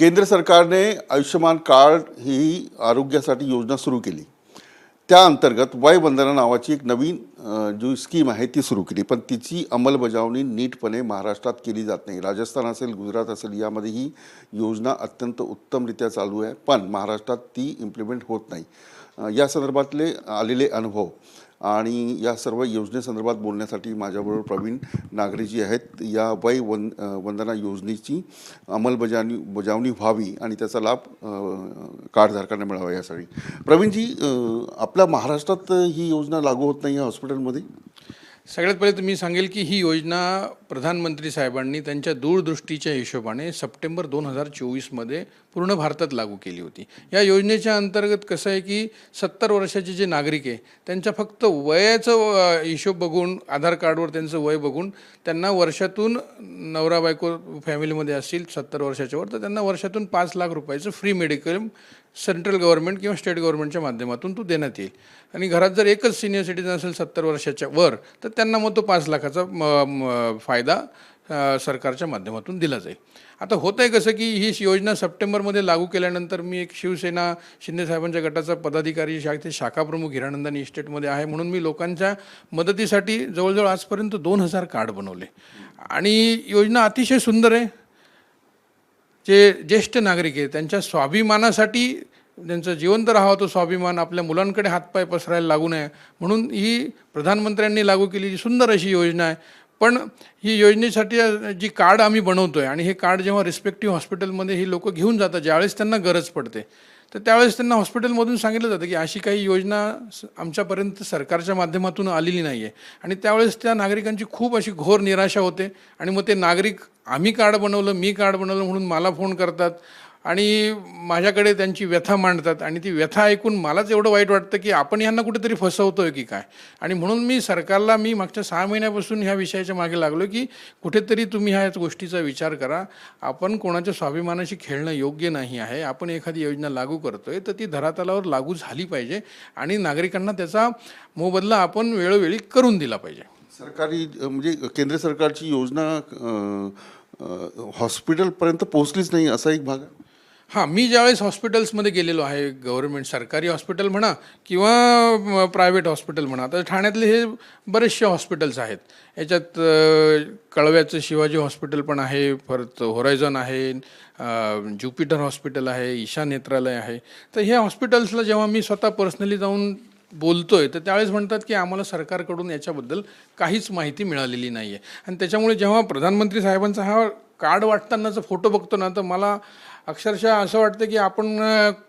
केंद्र सरकारने आयुष्यमान कार्ड ही आरोग्यासाठी योजना सुरू केली. त्या अंतर्गत वय वंदना नावाची एक नवीन जी स्कीम आहे ती सुरू केली. पण तिची अंमलबजावणी नीटपणे महाराष्ट्रात केली जात नाही. राजस्थान असेल गुजरात असेल यामध्ये ही योजना अत्यंत उत्तमरित्या चालू आहे. पण महाराष्ट्रात ती इम्प्लिमेंट होत नाही. या संदर्भातले आलेले अनुभव. आणि या सर्व योजनेसंदर्भात बोलण्यासाठी माझ्याबरोबर प्रवीण नागरेजी आहेत. या वय वन वंदना योजनेची अंमलबजावणी बजावणी व्हावी आणि त्याचा लाभ कार्डधारकांना मिळावा यासाठी. प्रवीणजी आपल्या महाराष्ट्रात ही योजना लागू होत नाही या हॉस्पिटलमध्ये? सगळ्यात पहिले तर मी सांगेल की ही योजना प्रधानमंत्री साहेबांनी त्यांच्या दूरदृष्टीच्या हिशोबाने सप्टेंबर दोन हजार चोवीसमध्ये पूर्ण भारतात लागू केली होती. या योजनेच्या अंतर्गत कसं आहे की सत्तर वर्षाचे जे नागरिक आहे त्यांच्या फक्त वयाचं हिशोब बघून आधार कार्डवर त्यांचं वय बघून त्यांना वर्षातून नवरा बायको फॅमिलीमध्ये असतील सत्तर वर्षाच्यावर तर त्यांना वर्षातून पाच लाख रुपयाचं फ्री मेडिकल सेंट्रल गव्हर्नमेंट किंवा स्टेट गव्हर्नमेंटच्या माध्यमातून तो देण्यात येईल. आणि घरात जर एकच सिनियर सिटीजन असेल सत्तर वर्षाच्या वर तर त्यांना मग तो पाच लाखाचा म, फायदा सरकारच्या माध्यमातून दिला जाईल. आता होतं आहे कसं की ही योजना सप्टेंबरमध्ये लागू केल्यानंतर मी एक शिवसेना शिंदेसाहेबांच्या गटाचा पदाधिकारी शा ते शाखाप्रमुख हिरानंदानी इस्टेटमध्ये आहे म्हणून मी लोकांच्या मदतीसाठी जवळजवळ आजपर्यंत दोन हजार कार्ड बनवले. आणि योजना अतिशय सुंदर आहे. जे ज्येष्ठ नागरिक आहे त्यांच्या स्वाभिमानासाठी त्यांचं जिवंत राहावं तो स्वाभिमान आपल्या मुलांकडे हातपाय पसरायला लागू नये. म्हणून ही प्रधानमंत्र्यांनी लागू केलेली सुंदर अशी योजना आहे. पण ही योजनेसाठी जी कार्ड आम्ही बनवतो आहे आणि हे कार्ड जेव्हा रिस्पेक्टिव्ह हॉस्पिटलमध्ये ही लोकं घेऊन जातात ज्यावेळेस त्यांना गरज पडते तर त्यावेळेस त्यांना हॉस्पिटलमधून सांगितलं जातं की अशी काही योजना स- आमच्यापर्यंत सरकारच्या माध्यमातून आलेली नाही आहे आणि त्यावेळेस त्या नागरिकांची खूप अशी घोर निराशा होते. आणि मग ते नागरिक आम्ही कार्ड बनवलं मी कार्ड बनवलं म्हणून मला फोन करतात. आणि माझ्याकडे त्यांची व्यथा मांडतात आणि ती व्यथा ऐकून मलाच एवढं वाईट वाटतं की आपण यांना कुठेतरी फसवतो आहे की काय? आणि म्हणून मी सरकारला मी मागच्या सहा महिन्यापासून ह्या विषयाच्या मागे लागलो की कुठेतरी तुम्ही ह्या गोष्टीचा विचार करा. आपण कोणाच्या स्वाभिमानाशी खेळणं योग्य नाही आहे. आपण एखादी योजना लागू करतोय तर ती धरातलावर लागू झाली पाहिजे आणि नागरिकांना त्याचा मोबदला आपण वेळोवेळी करून दिला पाहिजे. सरकारी म्हणजे केंद्र सरकारची योजना हॉस्पिटलपर्यंत पोहोचलीच नाही असा एक भाग आहे? हां मी ज्यावेळेस हॉस्पिटल्समध्ये गेलेलो आहे गव्हर्नमेंट सरकारी हॉस्पिटल म्हणा किंवा प्रायव्हेट हॉस्पिटल म्हणा तर ठाण्यातले हे बरेचसे हॉस्पिटल्स आहेत. याच्यात कळव्याचं शिवाजी हॉस्पिटल पण आहे परत होरायझन आहे ज्युपिटर हॉस्पिटल आहे ईशा नेत्रालय आहे. तर ह्या हॉस्पिटल्सला जेव्हा मी स्वतः पर्सनली जाऊन बोलतोय तर त्यावेळेस म्हणतात की आम्हाला सरकारकडून याच्याबद्दल काहीच माहिती मिळालेली नाही आहे आणि त्याच्यामुळे जेव्हा प्रधानमंत्री साहेबांचा हा कार्ड वाटतानाचा फोटो बघतो ना तर मला अक्षरशः असं वाटतं की आपण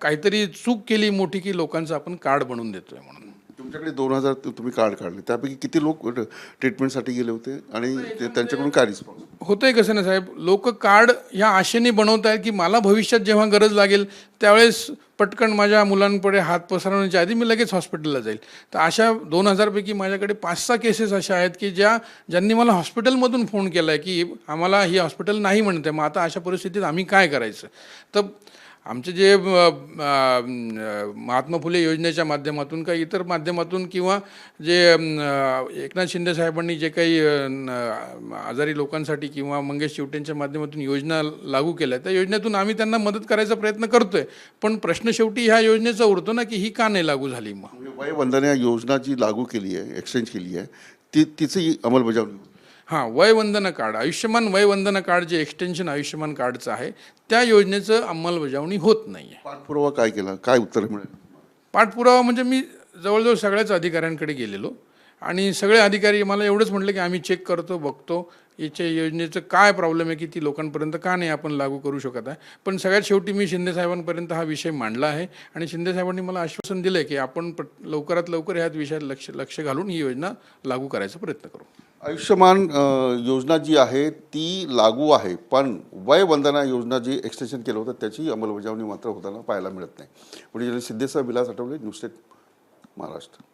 काहीतरी चूक केली मोठी की लोकांचं आपण कार्ड बनवून देतोय म्हणून. तुमच्याकडे दोन हजार तुम्ही कार्ड काढले. त्यापैकी किती लोक ट्रीटमेंटसाठी गेले होते आणि ते त्यांच्याकडून काय रिस्पॉन्स होतंय कसं ना साहेब? लोक कार्ड ह्या आशेने बनवत आहेत की मला भविष्यात जेव्हा गरज लागेल त्यावेळेस पटकन माझ्या मुलांपुढे हात पसरवण्याच्या आधी मी लगेच हॉस्पिटलला जाईल. तर अशा दोन हजारपैकी माझ्याकडे पाच सहा केसेस अशा आहेत की ज्या ज्यांनी मला हॉस्पिटलमधून फोन केला आहे की आम्हाला ही हॉस्पिटल नाही म्हणते. मग आता अशा परिस्थितीत आम्ही काय करायचं? तर आमचे जे महात्मा फुले योजनेच्या माध्यमातून काही इतर माध्यमातून किंवा जे एकनाथ शिंदे साहेबांनी जे काही आजारी लोकांसाठी किंवा मंगेश चिवटेंच्या माध्यमातून योजना लागू केल्या त्या योजनेतून आम्ही त्यांना मदत करायचा प्रयत्न करतोय. पण प्रश्न शेवटी ह्या योजनेचा उरतो ना की ही का नाही लागू झाली मग? म्हणजे वंदना योजना जी लागू केली आहे एक्सचेंज केली आहे ती तिची अंमलबजावणी हां वयवंदना कार्ड आयुष्यमान वयवंदना कार्ड जे एक्सटेन्शन आयुष्यमान कार्डचं आहे त्या योजनेचं अंमलबजावणी होत नाही आहे पाठपुरावा काय केला? काय उत्तर मिळेल? पाठपुरावा म्हणजे मी जवळजवळ सगळ्याच अधिकाऱ्यांकडे गेलेलो. आणि सगळे अधिकारी मला एवढंच म्हटलं की आम्ही चेक करतो बघतो याच्या योजनेचं काय प्रॉब्लेम आहे की ती लोकांपर्यंत का नाही आपण लागू करू शकत आहे. पण सगळ्यात शेवटी मी शिंदेसाहेबांपर्यंत हा विषय मांडला आहे. आणि शिंदेसाहेबांनी मला आश्वासन दिलं आहे की आपण पट- लवकरात लवकर ह्यात विषयात लक्ष लक्ष घालून ही योजना लागू करायचा प्रयत्न करू. आयुष्यमान योजना जी आहे ती लागू आहे पण वय वंदना योजना जी एक्सटेन्शन केलं होतं त्याची अंमलबजावणी मात्र होताना पाहायला मिळत नाही. म्हणजे सिद्धेसा विलास आठवले न्यूज स्टेट महाराष्ट्र.